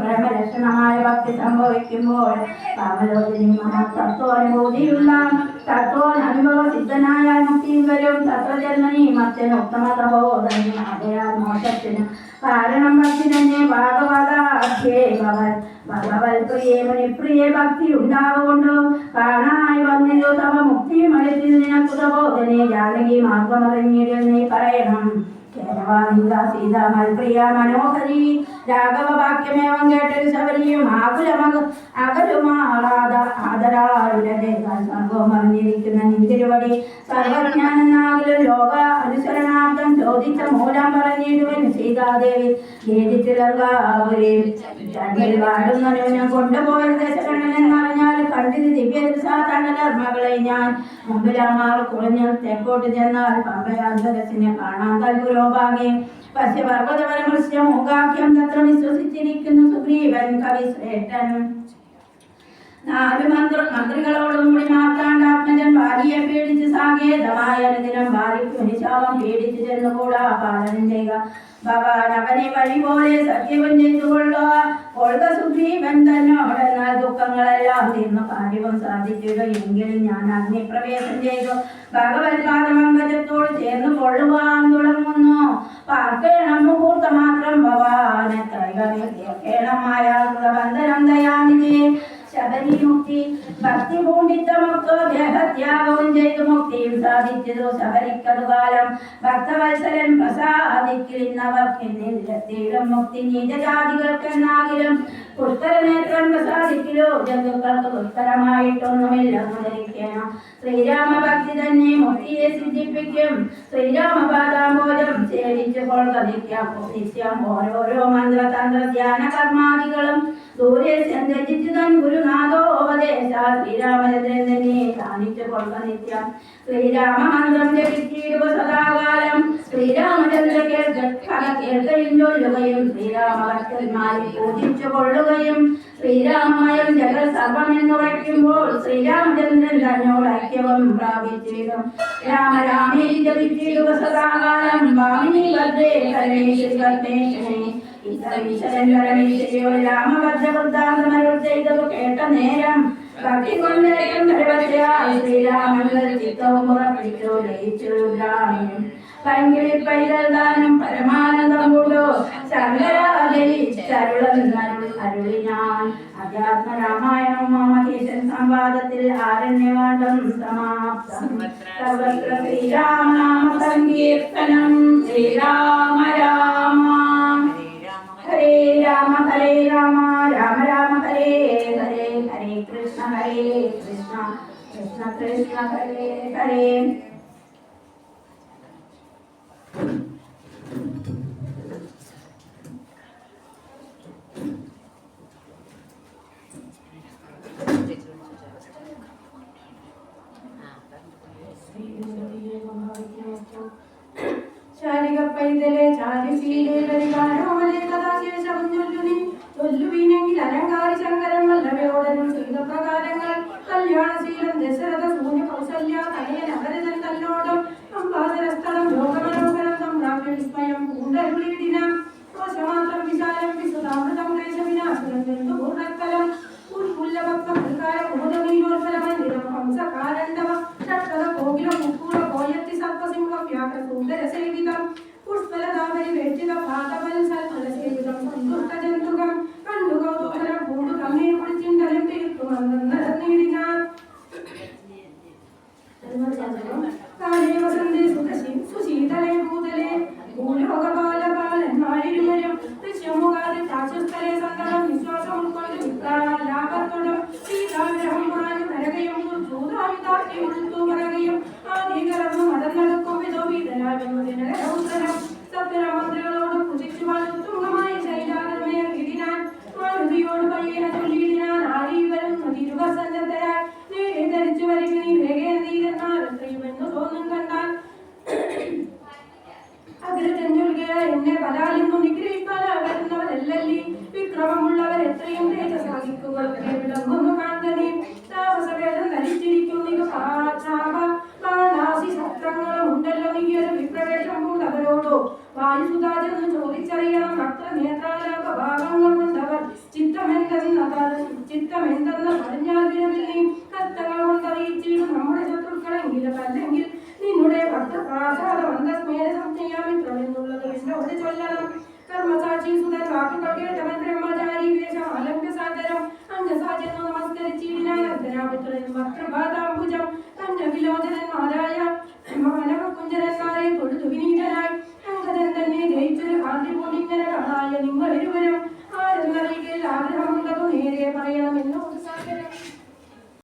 പരമലക്ഷണമായ ഭക്തി സംഭവിക്കുമ്പോൾ തത്വാനുഭൂതിയുള്ള തത്വാനുഭവ സിദ്ധനായ മുക്തിയും വരും. തത്വജന്മനി മറ്റന് ഉത്തമ തപോധനി ആകയാൽ മോക്ഷത്തിന് കാരണം ഭക്തി തന്നെ ഭാഗവതാധ്യേ ഭവൻ. ഭഗവത് പ്രിയേ ഭക്തി ഉണ്ടാവുകൊണ്ടോ കാണായി വന്നിരു തവ മുക്തി മടുത്തിൽ നിനക്കു തപോധനെ ജാനകി മാർഗമറിഞ്ഞിടിൽ നീ പറയണം. പ്രിയ മനോഹരി. ചോദിച്ച മൂലം രണ്ടിൽ വാടുന്നവനെ കൊണ്ടുപോയ ദശകണ്ഠനെന്നറിഞ്ഞാൽ കണ്ടിത് ദിവ്യ മകളെ ഞാൻ മുമ്പിലാമാർ കുറഞ്ഞ് തെക്കോട്ട് ചെന്നാൽ പമ്പയാന്തരസിനെ കാണാൻ കൽപുരോഭാഗെ പശ്യപർവതപരമൃശ്യ മൂകാഖ്യം തത്ര വിശ്വസിച്ചിരിക്കുന്നു സുഗ്രീവൻ കവി ശ്രേഷ്ഠൻ. നാല് മന്ത്ര മന്ത്രികളോടും കൂടി മാർത്താണ്ഡാത്മജൻ ഭാര്യയെ പേടിച്ച് സാകേതമായ ദിനം ഭാര്യയ്ക്ക് മനുശാപം പേടിച്ച് ചെന്നുകൂടാ. പാലനം ചെയ്യുക ഭഗവാൻ അവനെ വഴി പോലെ സത്യവും ചെയ്തുകൊള്ളുക. കൊള്ളുക കൊള്ളുക സുഗ്രീവൻ തന്നോടെന്നാൽ ദുഃഖങ്ങളെല്ലാം തീർന്നു കാര്യവും സാധിക്കുക. എങ്കിലും ഞാൻ അഗ്നിപ്രവേശം ചെയ്തു. ഭഗവത്പാദമംഗജത്തോട് ചേർന്ന് കൊള്ളുവാൻ തുടങ്ങുന്നു. പാർക്കേണം മുഹൂർത്ത മാത്രം ഭവാനെ കേണമായ ബന്ധനം ദയാനിധി ശബരി മുക്തി ഭക്തി പൂണ്ടിത്തമൊക്കെ ദേഹത്യാഗവും ചെയ്തു മുക്തിയും സാധിച്ചതു ശബരിക്കടുകാലം ഭക്തവത്സരൻ ഭക്തവത്സരൻ പ്രസാദിക്കില്ലെന്നവർക്കെന്നില്ലത്തിലും മുക്തി നീചജാതികൾക്കെന്നാകിലും പുഷ്കരനേത്രം പ്രസാദിക്കലോ ജന്തുക്കൾക്ക് ദുഷ്കരമായിട്ടൊന്നുമില്ല ധരിക്കണം കർമാദികളും ദൂരെ സഞ്ചരിച്ചു തൻ ഗുരുനാഥോപദേശ ശ്രീരാമചന്ദ്രൻ നിത്യം ശ്രീരാമ മന്ത്രം ജപിച്ചിടുക സദാകാലം. ശ്രീരാമചന്ദ്ര കേൾക്ക കേൾക്കുകയും ചൊല്ലുകയും ശ്രീരാമഭക്തന്മാരെ പൂജിച്ചു കൊള്ളുകയും ശ്രീരാമയം ജഗൽ സർവമെന്നുറയ്ക്കുമ്പോൾ ശ്രീരാമചന്ദ്രൻ തന്നോട് ഐക്യവും പ്രാപിച്ചിടും രാമ രാമേ ജപിച്ചിടുക സദാകാലം. ഭാമിനി ഹരേ ശ്രീ കൽപ്പേഷണേ രാമഭദ്രവൃത്താന്തമരുൾ ചെയ്തത് കേട്ട നേരം ഭക്തി കൊണ്ടേക്കും ശ്രീരാമൻ ചിത്തവും ഉറപ്പിച്ചു ലയിച്ചു പങ്കിളി പൈതൽ ദാനം പരമാനന്ദം കൊണ്ടോ അരുളി ഞാൻ അധ്യാത്മ രാമായണം മാമകേശൻ സംവാദത്തിൽ ആരണ്യവാദം സമാപ്തം. സർവത്ര ശ്രീരാമനാമ സങ്കീർത്തനം ശ്രീരാമ രാമ. ഹരേ രാമ ഹരേ രാമ. രാമ രാമ ഹരേ ഹരേ. ഹരേ കൃഷ്ണ ഹരേ കൃഷ്ണ. കൃഷ്ണ കൃഷ്ണ ഹരേ ഹരേ. പൈതലെ ചാരിശീലേ പരികാരോമലേ കഥാശേഷം ചൊല്ലുനി ചൊല്ലുവീനെങ്കിൽ അലങ്കാരി ശങ്കരൻ വല്ലവയോടനും ശീലപ്രകാരങ്ങൾ കല്യാണശീലം ദശരഥ സൂര്യ കൗസല്യ തനയൻ അവരതൻ തന്നോടും അംബാദരസ്ഥലം ലോകമനോഹരം സംപ്രാപ്യ വിസ്മയം പൂണ്ടരുളിയിടിനം കോശമാത്രം വിശാലം വിശുദ്ധാമൃതം ക്ലേശവിനാശനം ജന്തു പൂർണ്ണക്കലം ഉൽപുല്ലഭക്തം ഉൽക്കാര കുമുദമീനോൽഫലമന്ദിരം നിന്റെ പലാലിന്നു നിഗ്രഹിപ്പാല വരുന്നവരല്ലല്ലി വിക്രമമുള്ളവർ എത്രയും ചിത്തമെന്തെന്ന് പറഞ്ഞാൽ വിരവിൽ നീ നമ്മുടെ ശത്രുക്കളെങ്കിലും അല്ലെങ്കിൽ നിന്നുടെ ഭക്തപ്രാസാദം അന്തസ്മേധം ചെയ്യാമിത്രം എന്നുള്ളത് എന്നോട് ചൊല്ലണം. കർമ്മസാക്ഷി സുതൻ വാക്കുകൾ കേട്ടവൻ ബ്രഹ്മചാരി വേഷം അലംബ്യ സാദരം അംഗസാചെന്നു നമസ്കരിച്ചിടിനായ ധരാപുത്രൻ വക്രബാദാംബുജം തന്റെ വിലോചനന്മാരായ മാനവകുഞ്ചരന്മാരെ തൊഴുതു വിനീതനായി അംഗതൻ തന്നെ ജയിച്ചൊരു കാന്തി പൊന്നിങ്ങനായ